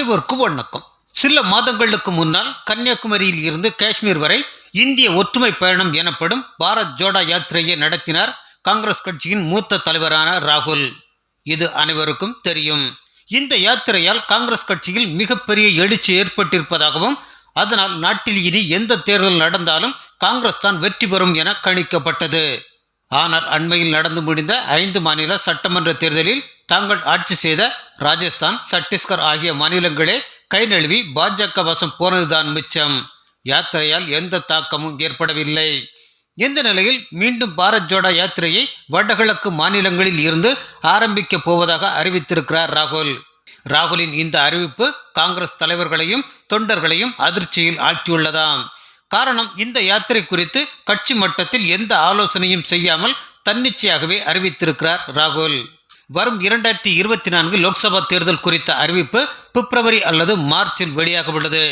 அனைவருக்கும் வணக்கம் சில மாதங்களுக்கு முன்னால் கன்னியாகுமரியில் இருந்து காஷ்மீர் வரை இந்திய ஒற்றுமை பயணம் எனப்படும் பாரத் ஜோடா யாத்திரையை நடத்தினார் காங்கிரஸ் கட்சியின் மூத்த தலைவரான ராகுல். இது அனைவருக்கும் தெரியும். இந்த யாத்திரையால் காங்கிரஸ் கட்சியில் மிகப்பெரிய எழுச்சி ஏற்பட்டிருப்பதாகவும் அதனால் நாட்டில் இனி எந்த தேர்தல் நடந்தாலும் காங்கிரஸ் தான் வெற்றி பெறும் என கணிக்கப்பட்டது. ஆனால் அண்மையில் நடந்து முடிந்த ஐந்து மாநில சட்டமன்ற தேர்தலில் தாங்கள் ஆட்சி செய்த ராஜஸ்தான் சட்டீஸ்கர் ஆகிய மாநிலங்களே கை நழுவி பாஜக வசம் போனதுதான் மிச்சம். யாத்திரையால் எந்த தாக்கமும் ஏற்படவில்லை. இந்த நிலையில் மீண்டும் பாரத் ஜோடா யாத்திரையை வடகிழக்கு மாநிலங்களில் இருந்து ஆரம்பிக்க போவதாக அறிவித்திருக்கிறார் ராகுல். ராகுலின் இந்த அறிவிப்பு காங்கிரஸ் தலைவர்களையும் தொண்டர்களையும் அதிர்ச்சியில் ஆழ்த்தியுள்ளதாம். காரணம் இந்த யாத்திரை குறித்து கட்சி மட்டத்தில் எந்த ஆலோசனையும் செய்யாமல் தன்னிச்சையாகவே அறிவித்திருக்கிறார் ராகுல். வரும் இரண்டாயிரத்தி இருபத்தி நான்கு லோக்சபா தேர்தல் குறித்த அறிவிப்பு பிப்ரவரி அல்லது மார்ச்சில் வெளியாக உள்ளது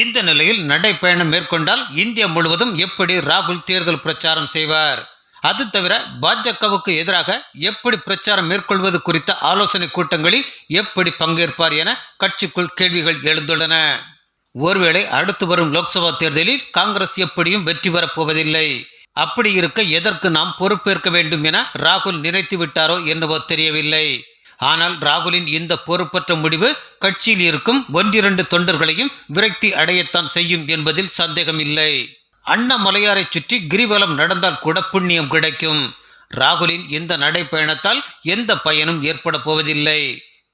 இந்த நிலையில் நடைப்பயணம் மேற்கொண்டால் இந்தியா முழுவதும் எப்படி ராகுல் தேர்தல் பிரச்சாரம் செய்வார்? அது தவிர பாஜகவுக்கு எதிராக எப்படி பிரச்சாரம் மேற்கொள்வது குறித்த ஆலோசனை கூட்டங்களில் எப்படி பங்கேற்பார் என கட்சிக்குள் கேள்விகள் எழுந்துள்ளன. ஒருவேளை அடுத்து வரும் லோக்சபா தேர்தலில் காங்கிரஸ் எப்படியும் வெற்றி பெறப்போவதில்லை அப்படி இருக்க எதற்கு நாம் பொறுப்பேற்க வேண்டும் என ராகுல் நினைத்து விட்டாரோ என்னவோ தெரியவில்லை. ஆனால் ராகுலின் இந்த பொறுப்பற்ற முடிவு கட்சியில் இருக்கும் ஒன்றிரண்டு தொண்டர்களையும் விரக்தி அடையத்தான் செய்யும் என்பதில் சந்தேகமில்லை. அண்ணாமலையாரை சுற்றி கிரிவலம் நடந்தால் கூட புண்ணியம் கிடைக்கும். ராகுலின் இந்த நடைப்பயணத்தால் எந்த பயனும் ஏற்பட போவதில்லை.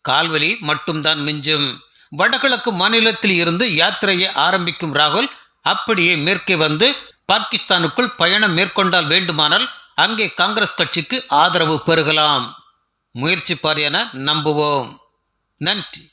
கால்வலி மட்டும்தான் மிஞ்சும். வடகிழக்கு மாநிலத்தில் இருந்து யாத்திரையை ஆரம்பிக்கும் ராகுல் அப்படியே மேற்கே வந்து பாகிஸ்தானுக்குள் பயணம் மேற்கொண்டால் வேண்டுமானால் அங்கே காங்கிரஸ் கட்சிக்கு ஆதரவு பெறுகலாம். முயற்சிப்பார் என நம்புவோம். நன்றி.